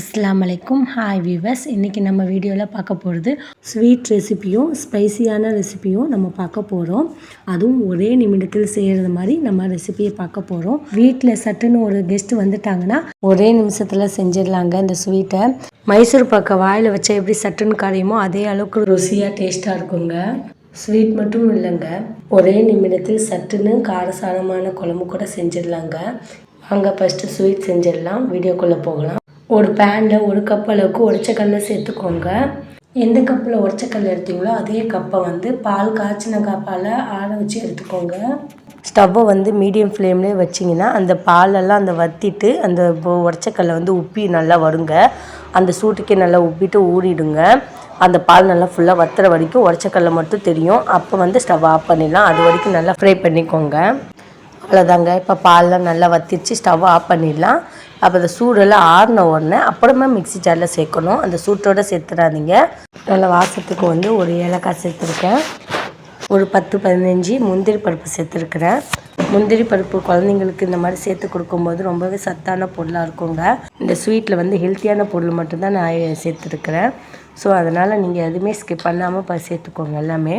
அஸ்லாம் அலைக்கும் hi viewers இன்றைக்கி நம்ம வீடியோவில் பார்க்க போகிறது ஸ்வீட் ரெசிப்பியும் ஸ்பைசியான ரெசிபியும் நம்ம பார்க்க போகிறோம் அதுவும் ஒரே நிமிடத்தில் செய்கிறது மாதிரி நம்ம ரெசிபியை பார்க்க போகிறோம் வீட்டில் சட்டுன்னு ஒரு கெஸ்ட் வந்துட்டாங்கன்னா ஒரே நிமிஷத்தில் செஞ்சிடலாங்க இந்த ஸ்வீட்டை மைசூர் பாக்க வாயில் வச்சா எப்படி சட்டுன்னு கரையுமோ அதே அளவுக்கு ருசியாக டேஸ்ட்டாக இருக்குங்க. ஸ்வீட் மட்டும் இல்லைங்க. ஒரே நிமிடத்தில் சட்டுன்னு காரசாரமான குழம்பு கூட செஞ்சிடலாங்க. வாங்க ஃபஸ்ட்டு ஸ்வீட் செஞ்சிடலாம். வீடியோக்குள்ளே போகலாம். ஒரு பேனில் ஒரு கப் அளவுக்கு உடச்சக்கல்ல சேர்த்துக்கோங்க. எந்த கப்பில் உடச்சக்கல் எடுத்தீங்களோ அதே கப்பை வந்து பால் காய்ச்சின கப்பால் ஆற வச்சு எடுத்துக்கோங்க. ஸ்டவ்வை வந்து மீடியம் ஃப்ளேம்லேயே வச்சிங்கன்னா அந்த பாலெல்லாம் அந்த வத்திட்டு அந்த உடச்சக்கல்லை வந்து உப்பி நல்லா வருங்க. அந்த சூட்டுக்கே நல்லா உப்பிட்டு ஊறிடுங்க. அந்த பால் நல்லா ஃபுல்லாக வத்துற வரைக்கும் உடச்சக்கல்ல மட்டும் தெரியும். அப்போ வந்து ஸ்டவ் ஆஃப் பண்ணிடலாம். அது வரைக்கும் நல்லா ஃப்ரை பண்ணிக்கோங்க. அவ்வளோதாங்க இப்போ பால்லாம் நல்லா வத்திருச்சு. ஸ்டவ் ஆஃப் பண்ணிடலாம். அப்போ அந்த சூடெல்லாம் ஆறின உடனே அப்புறமா மிக்ஸி ஜாரில் சேர்க்கணும். அந்த சூட்டோடு சேர்த்துடாதீங்க நல்ல வாசத்துக்கு வந்து ஒரு ஏலக்காய் சேர்த்துருக்கேன். ஒரு பத்து பதினஞ்சு முந்திரி பருப்பு சேர்த்துருக்குறேன். முந்திரி பருப்பு குழந்தைங்களுக்கு இந்த மாதிரி சேர்த்து கொடுக்கும்போது ரொம்பவே சத்தான பொருளாக இருக்குங்க. இந்த ஸ்வீட்டில் வந்து ஹெல்த்தியான பொருள் மட்டும்தான் நான் சேர்த்துருக்குறேன். ஸோ அதனால் நீங்கள் எதுவுமே ஸ்கிப் பண்ணாமல் இப்போ சேர்த்துக்கோங்க எல்லாமே.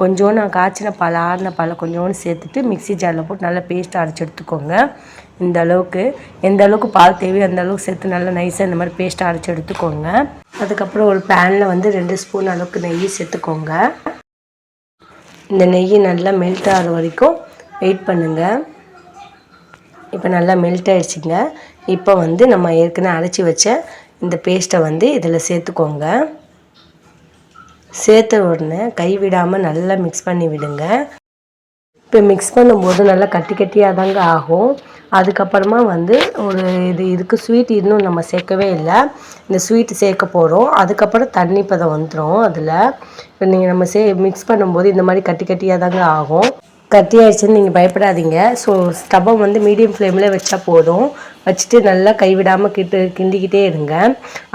கொஞ்சோண்டு நான் காய்ச்சின பால் ஆறின பாலை கொஞ்சோண்டு சேர்த்துட்டு மிக்ஸி ஜாரில் போட்டு நல்லா பேஸ்ட் அரைச்சி எடுத்துக்கோங்க. இந்த அளவுக்கு. எந்த அளவுக்கு பால் தேவையோ அந்த அளவுக்கு சேர்த்து நல்லா நைஸாக இந்த மாதிரி பேஸ்ட் அரைச்சி எடுத்துக்கோங்க. அதுக்கப்புறம் ஒரு பேனில் வந்து ரெண்டு ஸ்பூன் அளவுக்கு நெய் சேர்த்துக்கோங்க. இந்த நெய் நல்லா மெல்ட் ஆகிற வரைக்கும் வெயிட் பண்ணுங்கள் இப்போ நல்லா மெல்ட் ஆகிடுச்சிங்க இப்போ வந்து நம்ம ஏற்கனவே அரைச்சி வச்ச இந்த பேஸ்ட்டை வந்து இதில் சேர்த்துக்கோங்க. சேர்த்த உடனே கைவிடாமல் நல்லா மிக்ஸ் பண்ணி விடுங்க. இப்போ மிக்ஸ் பண்ணும்போது நல்லா கட்டி கட்டியாக தாங்க ஆகும். அதுக்கப்புறமா வந்து ஒரு இது இதுக்கு ஸ்வீட் இன்னும் நம்ம சேர்க்கவே இல்லை. இந்த ஸ்வீட் சேர்க்க போகிறோம் அதுக்கப்புறம் தண்ணி பதம் வந்துடும் அதில். இப்போ நீங்கள் நம்ம சே மிக்ஸ் பண்ணும்போது இந்த மாதிரி கட்டி கட்டியாக தாங்க ஆகும். கட்டியாயிடுச்சுன்னு நீங்கள் பயப்படாதீங்க. ஸோ ஸ்டவ்வை வந்து மீடியம் ஃப்ளேமில் வச்சா போதும். வச்சுட்டு நல்லா கைவிடாமல் கிட்டு கிண்டிக்கிட்டே இருங்க.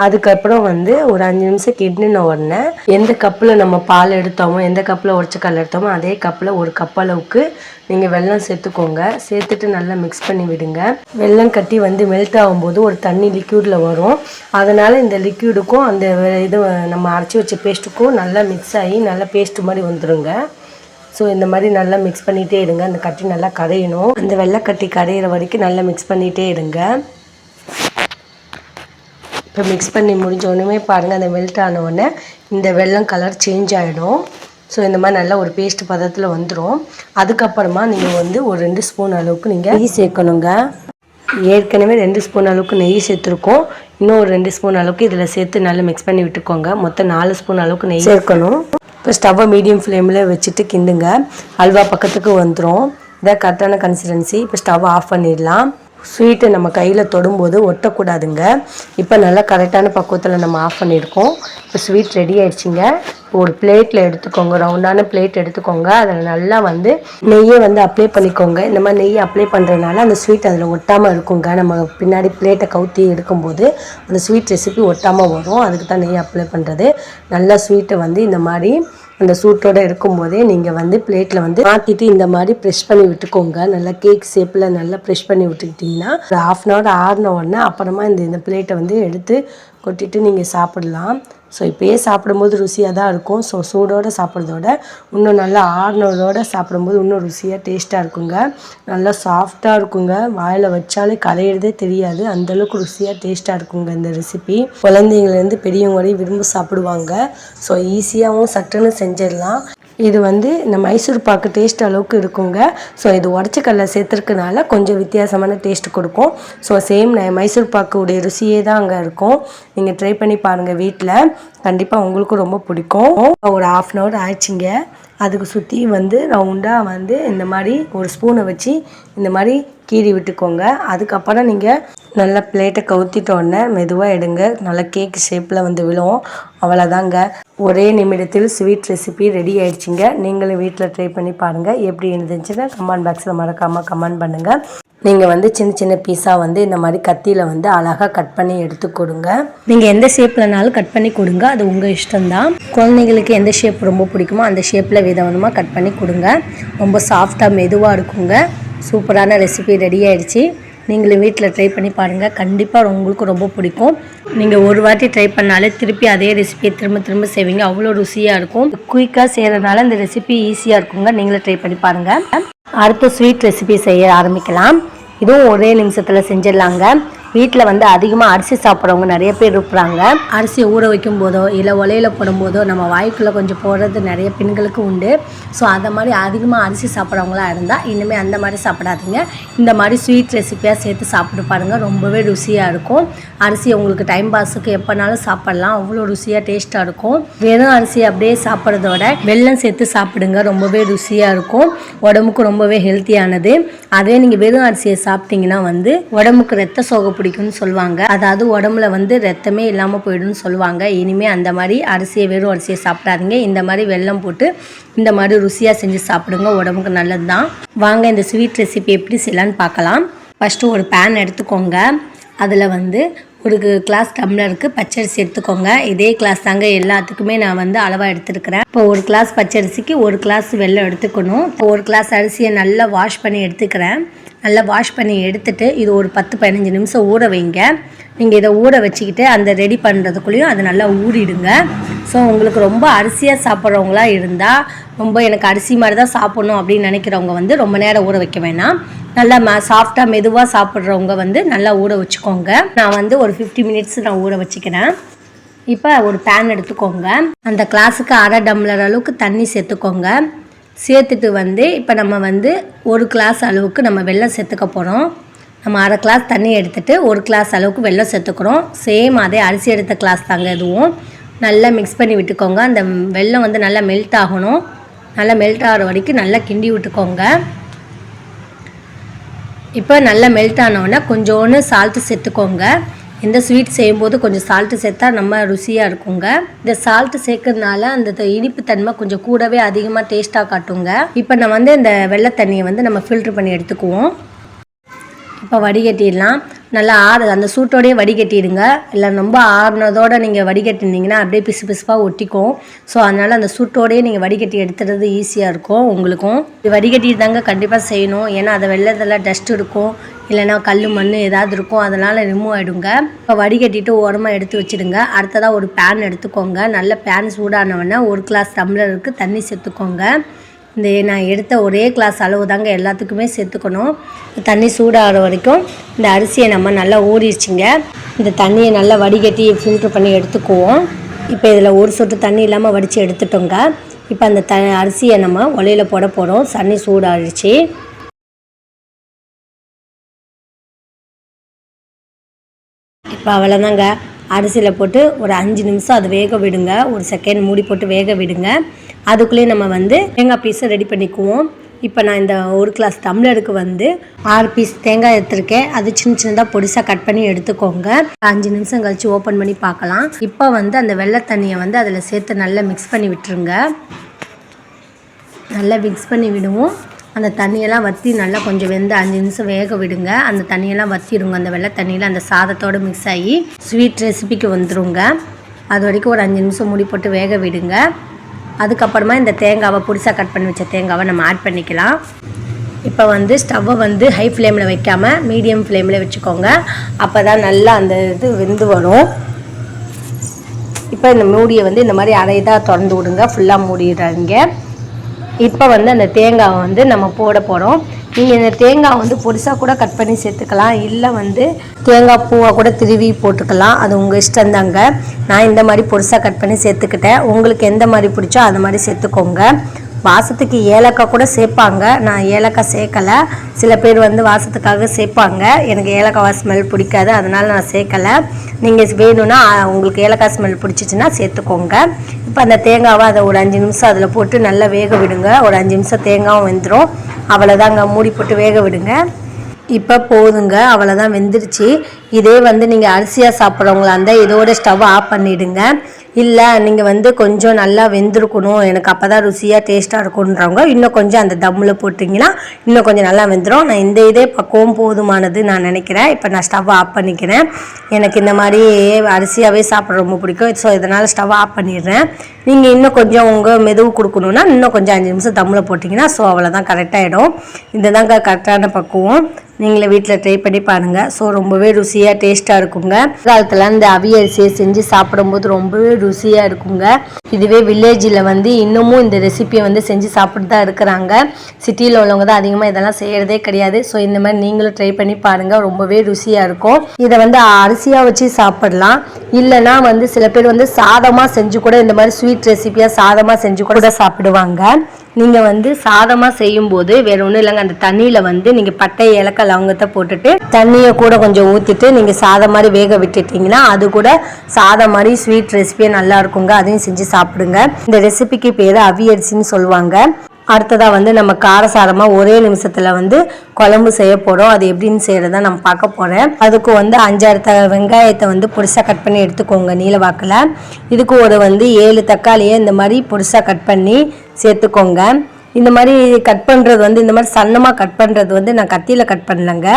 அதுக்கப்புறம் வந்து ஒரு அஞ்சு நிமிஷம் கிண்டின உடனே எந்த கப்பில் நம்ம பால் எடுத்தோமோ எந்த கப்பில் உடச்சக்கல் எடுத்தோமோ அதே கப்பில் ஒரு கப் அளவுக்கு நீங்கள் வெல்லம் சேர்த்துக்கோங்க. சேர்த்துட்டு நல்லா மிக்ஸ் பண்ணி விடுங்க. வெல்லம் கட்டி வந்து மெல்ட் ஆகும்போது ஒரு தண்ணி லிக்யூடில் வரும். அதனால் இந்த லிக்யூடுக்கும் அந்த இது நம்ம அரைச்சி வச்ச பேஸ்ட்டுக்கும் நல்லா மிக்ஸ் ஆகி நல்லா பேஸ்ட் மாதிரி வந்துடுங்க ஸோ இந்த மாதிரி நல்லா மிக்ஸ் பண்ணிகிட்டே இருங்க. அந்த கட்டி நல்லா கரையணும். அந்த வெள்ளைக்கட்டி கரையிற வரைக்கும் நல்லா மிக்ஸ் பண்ணிகிட்டே இருங்க. இப்போ மிக்ஸ் பண்ணி முடிஞ்ச உடனே பாருங்கள் அந்த மெல்ட் ஆனவுடனே இந்த வெள்ளம் கலர் சேஞ்ச் ஆகிடும் ஸோ இந்த மாதிரி நல்லா ஒரு பேஸ்ட் பதத்தில் வந்துடும் அதுக்கப்புறமா நீங்கள் வந்து ஒரு ரெண்டு ஸ்பூன் அளவுக்கு நீங்கள் நெய் சேர்க்கணுங்க. ஏற்கனவே ரெண்டு ஸ்பூன் அளவுக்கு நெய் சேர்த்துருக்கோம். இன்னும் ஒரு ரெண்டு ஸ்பூன் அளவுக்கு இதில் சேர்த்து நல்லா மிக்ஸ் பண்ணி விட்டுக்கோங்க. மொத்தம் நாலு ஸ்பூன் அளவுக்கு நெய் சேர்க்கணும். இப்போ ஸ்டவ்வை மீடியம் ஃப்ளேமில் வச்சுட்டு கிண்டுங்க. அல்வா பக்கத்துக்கு வந்துடும் இதான் கரெக்டான கன்சிஸ்டன்சி இப்போ ஸ்டவ் ஆஃப் பண்ணிடலாம். ஸ்வீட்டை நம்ம கையில் தொடும்போது ஒட்டக்கூடாதுங்க. இப்போ நல்லா கரெக்டான பக்குவத்தில் நம்ம ஆஃப் பண்ணியிருக்கோம் இப்போ ஸ்வீட் ரெடி ஆயிடுச்சுங்க. ஒரு பிளேட்டில் எடுத்துக்கோங்க. ரவுண்டான பிளேட் எடுத்துக்கோங்க. அதில் நல்லா வந்து நெய்யை வந்து அப்ளை பண்ணிக்கோங்க. இந்த மாதிரி நெய் அப்ளை பண்ணுறதுனால அந்த ஸ்வீட் அதில் ஒட்டாமல் இருக்குங்க. நம்ம பின்னாடி பிளேட்டை கவுத்தி எடுக்கும்போது அந்த ஸ்வீட் ரெசிபி ஒட்டாமல் வரும். அதுக்கு தான் நெய் அப்ளை பண்ணுறது நல்லா ஸ்வீட்டை வந்து இந்த மாதிரி அந்த சூட்டோடு இருக்கும்போதே நீங்கள் வந்து பிளேட்டில் வந்து மாற்றிட்டு இந்த மாதிரி ப்ரெஷ் பண்ணி விட்டுக்கோங்க. நல்லா கேக் ஷேப்பில் நல்லா ப்ரெஷ் பண்ணி விட்டுக்கிட்டிங்கன்னா ஒரு ஹாஃப் அன் ஹவர் ஆறின உடனே அப்புறமா இந்த இந்த பிளேட்டை வந்து எடுத்து கொட்டிட்டு நீங்கள் சாப்பிடலாம். ஸோ இப்போயே சாப்பிடும்போது ருசியாக தான் இருக்கும். ஸோ சூடோடு சாப்பிட்றதோட இன்னும் நல்லா ஆறுனதோடு சாப்பிடும்போது இன்னும் ருசியாக டேஸ்ட்டாக இருக்குங்க. நல்லா சாஃப்டாக இருக்குங்க. வாயில் வச்சாலே கலையிறதே தெரியாது. அந்தளவுக்கு ருசியாக டேஸ்ட்டாக இருக்குங்க இந்த ரெசிபி குழந்தைங்கலேருந்து பெரியவங்க வரையும் விரும்பி சாப்பிடுவாங்க. ஸோ ஈஸியாகவும் சட்டுன்னு செஞ்சிடலாம். இது வந்து இந்த மைசூர் பாக்கு டேஸ்ட் அளவுக்கு இருக்குங்க. ஸோ இது உடச்சக்கல்ல சேர்த்துருக்கனால கொஞ்சம் வித்தியாசமான டேஸ்ட் கொடுக்கும். ஸோ சேம் மைசூர் பாக்குடைய ருசியே தான் அங்கே இருக்கும். நீங்கள் ட்ரை பண்ணி பாருங்கள் வீட்டில் கண்டிப்பாக உங்களுக்கும் ரொம்ப பிடிக்கும். ஒரு ஆஃப் அன் ஹவர் ஆயிடுச்சிங்க. அதுக்கு சுற்றி வந்து ரவுண்டாக வந்து இந்த மாதிரி ஒரு ஸ்பூனை வச்சு இந்த மாதிரி கீறி விட்டுக்கோங்க. அதுக்கப்புறம் நீங்கள் நல்லா பிளேட்டை கவுத்திட்டோடனே மெதுவாக எடுங்க. நல்லா கேக் ஷேப்பில் வந்து விழும். அவ்வளோதாங்க ஒரே நிமிடத்தில் ஸ்வீட் ரெசிபி ரெடி ஆயிடுச்சுங்க. நீங்களும் வீட்டில் ட்ரை பண்ணி பாருங்கள் எப்படி இருந்துச்சுன்னா கமெண்ட் பாக்ஸில் மறக்காமல் கமெண்ட் பண்ணுங்கள் நீங்கள் வந்து சின்ன சின்ன பீஸாக வந்து இந்த மாதிரி கத்தியில் வந்து அழகாக கட் பண்ணி எடுத்து கொடுங்க. நீங்கள் எந்த ஷேப்லனாலும் கட் பண்ணி கொடுங்க. அது உங்கள் இஷ்டம்தான். குழந்தைங்களுக்கு எந்த ஷேப் ரொம்ப பிடிக்குமோ அந்த ஷேப்பில் விதவிதமாக கட் பண்ணி கொடுங்க. ரொம்ப சாஃப்டாக மெதுவாக இருக்குங்க. சூப்பரான ரெசிபி ரெடி ஆயிடுச்சு. நீங்களும் வீட்டில் ட்ரை பண்ணி பாருங்கள் கண்டிப்பாக உங்களுக்கு ரொம்ப பிடிக்கும். நீங்கள் ஒரு வாட்டி ட்ரை பண்ணாலே திருப்பி அதே ரெசிபியை திரும்ப திரும்ப செய்வீங்க. அவ்வளோ ருசியாக இருக்கும். குயிக்காக செய்கிறதுனால இந்த ரெசிபி ஈஸியாக இருக்குங்க. நீங்களும் ட்ரை பண்ணி பாருங்கள் அடுத்த ஸ்வீட் ரெசிபி செய்ய ஆரம்பிக்கலாம். இதுவும் ஒரே நிமிஷத்தில் செஞ்சிடலாங்க. வீட்டில் வந்து அதிகமாக அரிசி சாப்பிட்றவங்க நிறைய பேர் இருப்பாங்க. அரிசியை ஊற வைக்கும் போதோ இல்லை ஒலையில் போடும்போதோ நம்ம வாய்க்குள்ளே கொஞ்சம் போடுறது நிறைய பெண்களுக்கு உண்டு. ஸோ அந்த மாதிரி அதிகமாக அரிசி சாப்பிட்றவங்களா இருந்தால் இனிமேல் அந்த மாதிரி சாப்பிடாதீங்க. இந்த மாதிரி ஸ்வீட் ரெசிப்பியாக சேர்த்து சாப்பிட்டு பாருங்கள் ரொம்பவே ருசியாக இருக்கும். அரிசி உங்களுக்கு டைம் பாஸுக்கு எப்போனாலும் சாப்பிட்லாம். அவ்வளோ ருசியாக டேஸ்ட்டாக இருக்கும். வெறும் அரிசி அப்படியே சாப்பிட்றதோட வெல்லம் சேர்த்து சாப்பிடுங்க. ரொம்பவே ருசியாக இருக்கும். உடம்புக்கு ரொம்பவே ஹெல்த்தியானது அதே நீங்கள் வெறும் அரிசியை சாப்பிட்டீங்கன்னா வந்து உடம்புக்கு ரத்த சோகப்பு பிடிக்கும்னு சொல்லுவாங்க. அதாவது உடம்புல வந்து ரத்தமே இல்லாமல் போயிடும்னு சொல்லுவாங்க. இனிமே அந்த மாதிரி அரிசியை வெறும் அரிசியை சாப்பிடாதீங்க. இந்த மாதிரி வெல்லம் போட்டு இந்த மாதிரி ருசியாக செஞ்சு சாப்பிடுங்க. உடம்புக்கு நல்லது தான் வாங்க இந்த ஸ்வீட் ரெசிபி எப்படி செய்யலான்னு பார்க்கலாம். ஃபஸ்ட்டு ஒரு பேன் எடுத்துக்கோங்க. அதில் வந்து ஒரு கிளாஸ் டம்ளருக்கு பச்சரிசி எடுத்துக்கோங்க. இதே கிளாஸ் தாங்க எல்லாத்துக்குமே நான் வந்து அளவாக எடுத்துருக்கிறேன். இப்போ ஒரு கிளாஸ் பச்சரிசிக்கு ஒரு கிளாஸ் வெள்ளம் எடுத்துக்கணும். இப்போ ஒரு கிளாஸ் அரிசியை நல்லா வாஷ் பண்ணி எடுத்துக்கிறேன். நல்லா வாஷ் பண்ணி எடுத்துட்டு இது ஒரு பத்து பதினஞ்சு நிமிஷம் ஊற வைங்க. நீங்கள் இதை ஊற வச்சுக்கிட்டு அந்த ரெடி பண்ணுறதுக்குள்ளேயும் அதை நல்லா ஊறிடுங்க. ஸோ உங்களுக்கு ரொம்ப அரிசியாக சாப்பிட்றவங்களா இருந்தால் ரொம்ப எனக்கு அரிசி மாதிரி தான் சாப்பிட்ணும் அப்படின்னு நினைக்கிறவங்க வந்து ரொம்ப நேரம் ஊற வைக்க வேணாம். நல்லா ம சாஃப்டாக மெதுவாக சாப்பிட்றவங்க வந்து நல்லா ஊற வச்சுக்கோங்க. நான் வந்து ஒரு ஃபிஃப்டி மினிட்ஸ் நான் ஊற வச்சுக்கிறேன். இப்போ ஒரு பேன் எடுத்துக்கோங்க. அந்த கிளாஸுக்கு அரை டம்ளர் அளவுக்கு தண்ணி சேர்த்துக்கோங்க. சேர்த்துட்டு வந்து இப்போ நம்ம வந்து ஒரு கிளாஸ் அளவுக்கு நம்ம வெள்ளம் சேர்த்துக்க போகிறோம் நம்ம அரை கிளாஸ் தண்ணி எடுத்துகிட்டு ஒரு கிளாஸ் அளவுக்கு வெல்லம் சேர்த்துக்கிறோம். சேம் அதே அரிசி எடுத்த கிளாஸ் தாங்க இதுவும். நல்லா மிக்ஸ் பண்ணி விட்டுக்கோங்க. அந்த வெல்லம் வந்து நல்லா மெல்ட் ஆகணும். நல்லா மெல்ட் ஆகிற வரைக்கும் நல்லா கிண்டி விட்டுக்கோங்க. இப்போ நல்லா மெல்ட் ஆனவுடனே கொஞ்சோன்னு சால்ட்டு சேர்த்துக்கோங்க. இந்த ஸ்வீட் செய்யும்போது கொஞ்சம் சால்ட்டு சேர்த்தா நம்ம ருசியாக இருக்குங்க. இந்த சால்ட்டு சேர்க்கறதுனால அந்த த- இனிப்பு தன்மை கொஞ்சம் கூடவே அதிகமாக டேஸ்ட்டாக காட்டுங்க. இப்போ நம்ம வந்து இந்த வெள்ளை தண்ணியை வந்து நம்ம ஃபில்ட்ரு பண்ணி எடுத்துக்குவோம். இப்போ வடிகட்டிடலாம். நல்லா ஆறு அந்த சூட்டோடயே வடிகட்டிடுங்க. இல்லை ரொம்ப ஆறுனதோடு நீங்கள் வடிகட்டினீங்கன்னா அப்படியே பிசு பிசுப்பாக ஒட்டிக்கும். ஸோ அதனால் அந்த சூட்டோடயே நீங்கள் வடிகட்டி எடுத்துறது ஈஸியாக இருக்கும் உங்களுக்கும். இது வடிகட்டிட்டு தாங்க கண்டிப்பாக செய்யணும். ஏன்னா அதை வெள்ளத்தில் டஸ்ட் இருக்கும். இல்லைன்னா கல் மண் ஏதாவது இருக்கும். அதனால் ரிமூவ் ஆகிடுங்க இப்போ வடிகட்டிட்டு ஓரமாக எடுத்து வச்சிடுங்க. அடுத்ததாக ஒரு பேன் எடுத்துக்கோங்க. நல்ல பேன் சூடானவொடனே ஒரு கிளாஸ் டம்ளருக்கு தண்ணி சேர்த்துக்கோங்க. இந்த நான் எடுத்த ஒரே கிளாஸ் அளவு தாங்க எல்லாத்துக்குமே சேர்த்துக்கணும். தண்ணி சூடாகிற வரைக்கும் இந்த அரிசியை நம்ம நல்லா ஊறிடுச்சிங்க. இந்த தண்ணியை நல்லா வடிகட்டி ஃபில்ட்ரு பண்ணி எடுத்துக்குவோம். இப்போ இதில் ஒரு சொட்டு தண்ணி இல்லாமல் வடித்து எடுத்துட்டோங்க. இப்போ அந்த த அரிசியை நம்ம ஒலையில் போட போகிறோம் தண்ணி சூடாகிடுச்சு. இப்போ அவ்வளோதாங்க. அரிசியில் போட்டு ஒரு அஞ்சு நிமிஷம் அது வேக விடுங்க. ஒரு செகண்ட் மூடி போட்டு வேக விடுங்க. அதுக்குள்ளேயே நம்ம வந்து தேங்காய் பீஸை ரெடி பண்ணிக்குவோம். இப்போ நான் இந்த ஒரு கிளாஸ் டம்ளருக்கு வந்து ஆறு பீஸ் தேங்காய் எடுத்திருக்கேன். அது சின்ன சின்னதாக பொடிசாக கட் பண்ணி எடுத்துக்கோங்க. அஞ்சு நிமிஷம் கழித்து ஓப்பன் பண்ணி பார்க்கலாம். இப்போ வந்து அந்த வெள்ளை தண்ணியை வந்து அதில் சேர்த்து நல்லா மிக்ஸ் பண்ணி விட்டுருங்க. நல்லா மிக்ஸ் பண்ணி விடுவோம். அந்த தண்ணியெல்லாம் வற்றி நல்லா கொஞ்சம் வெந்து அஞ்சு நிமிஷம் வேக விடுங்க. அந்த தண்ணியெல்லாம் வற்றிடுங்க அந்த வெள்ளை தண்ணியில் அந்த சாதத்தோடு மிக்ஸ் ஆகி ஸ்வீட் ரெசிபிக்கு வந்துடுங்க அது வரைக்கும் ஒரு அஞ்சு நிமிஷம் மூடி போட்டு வேக விடுங்க. அதுக்கப்புறமா இந்த தேங்காவை புதுசாக கட் பண்ணி வச்ச தேங்காவை நம்ம ஆட் பண்ணிக்கலாம். இப்போ வந்து ஸ்டவ்வை வந்து ஹை ஃப்ளேமில் வைக்காமல் மீடியம் ஃப்ளேமில் வச்சுக்கோங்க. அப்போ தான் நல்லா அந்த இது வெந்து வரும். இப்போ இந்த மூடியை வந்து இந்த மாதிரி அரை இதாக திறந்து விடுங்க. ஃபுல்லாக மூடிடுறாங்க இப்போ வந்து அந்த தேங்காவை வந்து நம்ம போட போகிறோம் நீங்கள் இந்த தேங்காய் வந்து பொடிசாக கூட கட் பண்ணி சேர்த்துக்கலாம். இல்லை வந்து தேங்காய் பூவை கூட திருவி போட்டுக்கலாம். அது உங்கள் இஷ்டம் தாங்க. நான் இந்த மாதிரி பொடிசாக கட் பண்ணி சேர்த்துக்கிட்டேன். உங்களுக்கு எந்த மாதிரி பிடிச்சோ அந்த மாதிரி சேர்த்துக்கோங்க. வாசத்துக்கு ஏலக்காய் கூட சேர்ப்பாங்க. நான் ஏலக்காய் சேர்க்கலை. சில பேர் வந்து வாசத்துக்காக சேர்ப்பாங்க. எனக்கு ஏலக்காய் ஸ்மெல் பிடிக்காது. அதனால் நான் சேர்க்கலை. நீங்கள் வேணும்னா உங்களுக்கு ஏலக்காய் ஸ்மெல் பிடிச்சிச்சின்னா சேர்த்துக்கோங்க. இப்போ அந்த தேங்காவை அதை ஒரு அஞ்சு நிமிஷம் அதில் போட்டு நல்லா வேக விடுங்க. ஒரு அஞ்சு நிமிஷம் தேங்காவும் வெந்துடும் அவ்வளோதாங்க மூடி போட்டு வேக விடுங்க. இப்போ போதுங்க அவ்வளோதான் வெந்துருச்சு. இதே வந்து நீங்கள் அரிசியாக சாப்பிட்றவங்களா இருந்தால் இதோட ஸ்டவ் ஆஃப் பண்ணிவிடுங்க இல்லை நீங்கள் வந்து கொஞ்சம் நல்லா வெந்திருக்கணும். எனக்கு அப்போ தான் ருசியாக டேஸ்ட்டாக இருக்குன்றவங்க இன்னும் கொஞ்சம் அந்த தம்மில் போட்டிங்கன்னா இன்னும் கொஞ்சம் நல்லா வெந்துடும் நான் இந்த இதே பக்குவம் போதுமானது நான் நினைக்கிறேன். இப்போ நான் ஸ்டவ் ஆஃப் பண்ணிக்கிறேன். எனக்கு இந்த மாதிரி அரிசியாகவே சாப்பிட ரொம்ப பிடிக்கும். ஸோ இதனால் ஸ்டவ் ஆஃப் பண்ணிடுறேன். நீங்கள் இன்னும் கொஞ்சம் உங்கள் மெதுவு கொடுக்கணுன்னா இன்னும் கொஞ்சம் அஞ்சு நிமிஷம் தம்மில் போட்டிங்கன்னா ஸோ அவ்வளோதான் கரெக்டாகிடும் இதுதாங்க கரெக்டான பக்குவம். நீங்களே வீட்டில் ட்ரை பண்ணி பாருங்கள் ஸோ ரொம்பவே ருசி ருசியாக டேஸ்ட்டாக இருக்குங்க. காலத்தில் இந்த அவியரிசியை செஞ்சு சாப்பிடும்போது ரொம்பவே ருசியாக இருக்குங்க. இதுவே வில்லேஜில் வந்து இன்னமும் இந்த ரெசிபியை வந்து செஞ்சு சாப்பிட்டு தான் இருக்கிறாங்க. சிட்டியில் உள்ளவங்க தான் அதிகமாக இதெல்லாம் செய்கிறதே கிடையாது. ஸோ இந்த மாதிரி நீங்களும் ட்ரை பண்ணி பாருங்கள் ரொம்பவே ருசியாக இருக்கும். இதை வந்து அரிசியாக வச்சு சாப்பிடலாம். இல்லைன்னா வந்து சில பேர் வந்து சாதமாக செஞ்சு கூட இந்த மாதிரி ஸ்வீட் ரெசிபியாக சாதமாக செஞ்சு கூட சாப்பிடுவாங்க. நீங்கள் வந்து சாதமாக செய்யும்போது வேற ஒன்றும் இல்லைங்க அந்த தண்ணியில் வந்து நீங்கள் பட்டை இலக்க லவங்கத்தை போட்டுட்டு தண்ணியை கூட கொஞ்சம் ஊற்றிட்டு நீங்கள் சாதம் மாதிரி வேக விட்டுட்டிங்கன்னா அது கூட சாதம் மாதிரி ஸ்வீட் ரெசிபியே நல்லா இருக்குங்க. அதையும் செஞ்சு சாப்பிடுங்க. இந்த ரெசிபிக்கு பேர் அவியரிசின்னு சொல்லுவாங்க. அடுத்ததாக வந்து நம்ம காரசாரமாக ஒரே நிமிஷத்தில் வந்து குழம்பு செய்ய போகிறோம் அது எப்படின்னு செய்கிறத நம்ம பார்க்க போகிறேன் அதுக்கு வந்து அஞ்சாறு த வெங்காயத்தை வந்து பொடிசாக கட் பண்ணி எடுத்துக்கோங்க நீல வாக்கில். இதுக்கு ஒரு வந்து ஏழு தக்காளியை இந்த மாதிரி பொடிசாக கட் பண்ணி சேர்த்துக்கோங்க. இந்த மாதிரி கட் பண்ணுறது வந்து இந்த மாதிரி சன்னமாக கட் பண்ணுறது வந்து நான் கத்தியில் கட் பண்ணலங்க.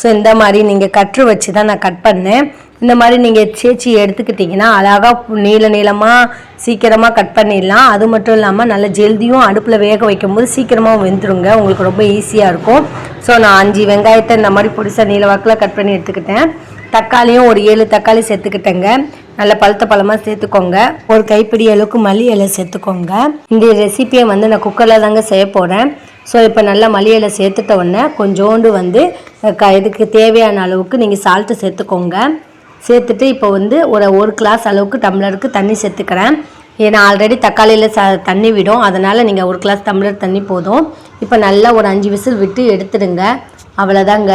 ஸோ இந்த மாதிரி நீங்கள் கற்று வச்சு தான் நான் கட் பண்ணேன். இந்த மாதிரி நீங்கள் சேச்சி எடுத்துக்கிட்டிங்கன்னா அழகாக நீள நீளமாக சீக்கிரமாக கட் பண்ணிடலாம். அது மட்டும் இல்லாமல் நல்ல ஜெல்தியும் அடுப்பில் வேக வைக்கும்போது சீக்கிரமாக வெந்துருங்க. உங்களுக்கு ரொம்ப ஈஸியாக இருக்கும். ஸோ நான் அஞ்சு வெங்காயத்தை இந்த மாதிரி பிடிச்ச நீள வாக்கில் கட் பண்ணி எடுத்துக்கிட்டேன். தக்காளியும் ஒரு ஏழு தக்காளி சேர்த்துக்கிட்டேங்க. நல்ல பழுத்த பழமாக சேர்த்துக்கோங்க. ஒரு கைப்பிடி அளவுக்கு மல்லி இலை சேர்த்துக்கோங்க. இந்த ரெசிபியை வந்து நான் குக்கரில் தாங்க செய்ய போகிறேன் ஸோ இப்போ நல்லா மல்லி இலை சேர்த்துட்ட உடனே கொஞ்சோண்டு வந்து க இதுக்கு தேவையான அளவுக்கு நீங்கள் சால்ட்டு சேர்த்துக்கோங்க. சேர்த்துட்டு இப்போ வந்து ஒரு ஒரு கிளாஸ் அளவுக்கு டம்ளருக்கு தண்ணி சேர்த்துக்கிறேன். ஏன்னா ஆல்ரெடி தக்காளியில் ச தண்ணி விடும். அதனால் நீங்கள் ஒரு கிளாஸ் டம்ளர் தண்ணி போதும். இப்போ நல்லா ஒரு அஞ்சு விசில் விட்டு எடுத்துடுங்க. அவ்வளோதாங்க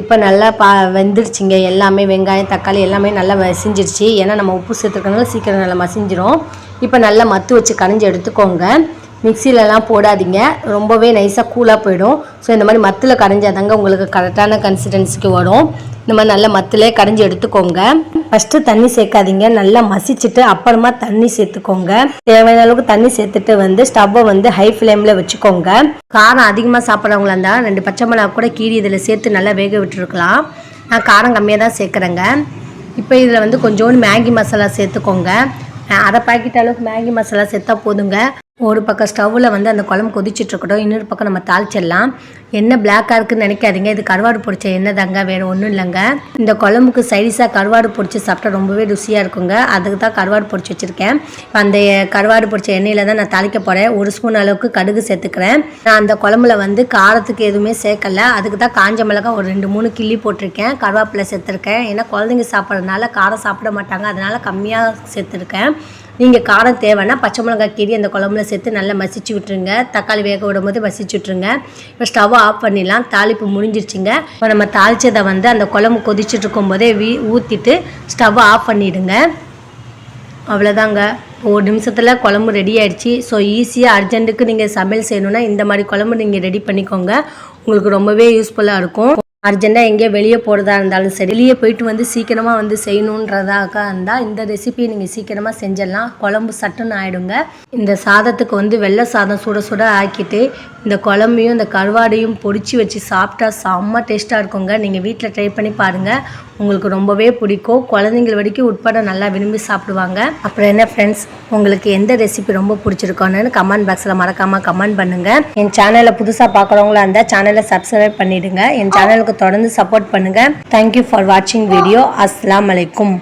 இப்போ நல்லா பா வெந்துருச்சுங்க. எல்லாமே வெங்காயம் தக்காளி எல்லாமே நல்லா மசிஞ்சிருச்சு. ஏன்னா நம்ம உப்பு சேர்த்துருக்கனால சீக்கிரம் நல்லா மசிஞ்சிரும். இப்போ நல்லா மத்து வச்சு கரைஞ்சி எடுத்துக்கோங்க. மிக்சிலலாம் போடாதீங்க. ரொம்பவே நைஸாக கூலாக போயிடும். ஸோ இந்த மாதிரி மத்தில் கரைஞ்சாதாங்க உங்களுக்கு கரெக்டான கன்சிஸ்டன்சிக்கு வரும். இந்த மாதிரி நல்லா மத்திலே கடைஞ்சி எடுத்துக்கோங்க. ஃபஸ்ட்டு தண்ணி சேர்க்காதீங்க. நல்லா மசிச்சுட்டு அப்புறமா தண்ணி சேர்த்துக்கோங்க. தேவையான அளவுக்கு தண்ணி சேர்த்துட்டு வந்து ஸ்டவ்வை வந்து ஹை ஃப்ளேமில் வச்சுக்கோங்க. காரம் அதிகமாக சாப்பிட்றவங்களா இருந்தால் ரெண்டு பச்சை மிளகா கூட கீரி இதில் சேர்த்து நல்லா வேக விட்டுருக்கலாம். நான் காரம் கம்மியாக தான் சேர்க்குறேங்க. இப்போ இதில் வந்து கொஞ்சோண்டு மேகி மசாலா சேர்த்துக்கோங்க. அரை பாக்கெட் அளவுக்கு மேகி மசாலா சேர்த்தா போதுங்க. ஒரு பக்கம் ஸ்டவ்வில் வந்து அந்த குழம்பு கொதிச்சுட்டு இருக்கட்டும் இன்னொரு பக்கம் நம்ம தாளிச்சிடலாம். என்ன பிளாக்காக இருக்குன்னு நினைக்காதீங்க. இது கருவாடு பொடிச்ச எண்ணெய் தாங்க வேறு ஒன்றும் இல்லைங்க. இந்த குழம்புக்கு சைடிஷாக கருவாடு பொடிச்சு சாப்பிட்டா ரொம்பவே ருசியாக இருக்குங்க. அதுக்கு தான் கருவாடு பொரிச்சு வச்சுருக்கேன். அந்த கருவாடு பொடிச்ச எண்ணெயில் தான் நான் தாளிக்க போகிறேன் ஒரு ஸ்பூன் அளவுக்கு கடுகு சேர்த்துக்கிறேன். நான் அந்த குழம்புல வந்து காரத்துக்கு எதுவுமே சேர்க்கல. அதுக்கு தான் காஞ்ச மிளகா ஒரு ரெண்டு மூணு கிள்ளி போட்டிருக்கேன். கருவேப்பிலை சேர்த்துருக்கேன். ஏன்னா குழந்தைங்க சாப்பிட்றதுனால காரம் சாப்பிட மாட்டாங்க. அதனால் கம்மியாக சேர்த்துருக்கேன். நீங்கள் காரம் தேவைன்னா பச்சை மிளகாய் கீரி அந்த குழம்புல சேர்த்து நல்லா மசிச்சு விட்ருங்க தக்காளி வேக விடும் போது மசிச்சு விட்ருங்க இப்போ ஸ்டவ் ஆஃப் பண்ணிடலாம். தாளிப்பு முடிஞ்சிருச்சுங்க. இப்போ நம்ம தாளிச்சதை வந்து அந்த குழம்பு கொதிச்சுட்டு இருக்கும்போதே வீ ஊற்றிட்டு ஸ்டவ் ஆஃப் பண்ணிவிடுங்க அவ்வளோதாங்க. ஒரு நிமிஷத்தில் குழம்பு ரெடி ஆயிடுச்சு. ஸோ ஈஸியாக அர்ஜென்ட்டுக்கு நீங்கள் சமையல் செய்யணுன்னா இந்த மாதிரி குழம்பு நீங்கள் ரெடி பண்ணிக்கோங்க. உங்களுக்கு ரொம்பவே யூஸ்ஃபுல்லாக இருக்கும். அர்ஜெண்டாக எங்கேயோ வெளியே போகிறதா இருந்தாலும் சரி வெளியே போயிட்டு வந்து சீக்கிரமாக வந்து செய்யணுன்றதாக இருந்தால் இந்த ரெசிபியை நீங்கள் சீக்கிரமாக செஞ்சிடலாம். குழம்பு சட்டுன்னு ஆகிடுங்க இந்த சாதத்துக்கு வந்து வெள்ளை சாதம் சுட சுட ஆக்கிட்டு இந்த குழம்பையும் இந்த கருவாடையும் பொடிச்சு வச்சு சாப்பிட்டா செம்ம டேஸ்ட்டாக இருக்குங்க. நீங்கள் வீட்டில் ட்ரை பண்ணி பாருங்கள் உங்களுக்கு ரொம்பவே பிடிக்கும். குழந்தைங்கள் வரைக்கும் உட்பட நல்லா விரும்பி சாப்பிடுவாங்க. அப்புறம் என்ன ஃப்ரெண்ட்ஸ் உங்களுக்கு எந்த ரெசிபி ரொம்ப பிடிச்சிருக்கோன்னு கமெண்ட் பாக்ஸில் மறக்காமல் கமெண்ட் பண்ணுங்கள் என் சேனலை புதுசாக பார்க்குறவங்களா இருந்தால் சேனலை சப்ஸ்கிரைப் பண்ணிவிடுங்க என் சேனலுக்கு தொடர்ந்து சப்போர்ட் பண்ணுங்கள் தேங்க்யூ ஃபார் வாட்சிங் வீடியோ அஸ்லாம் வலைக்கும்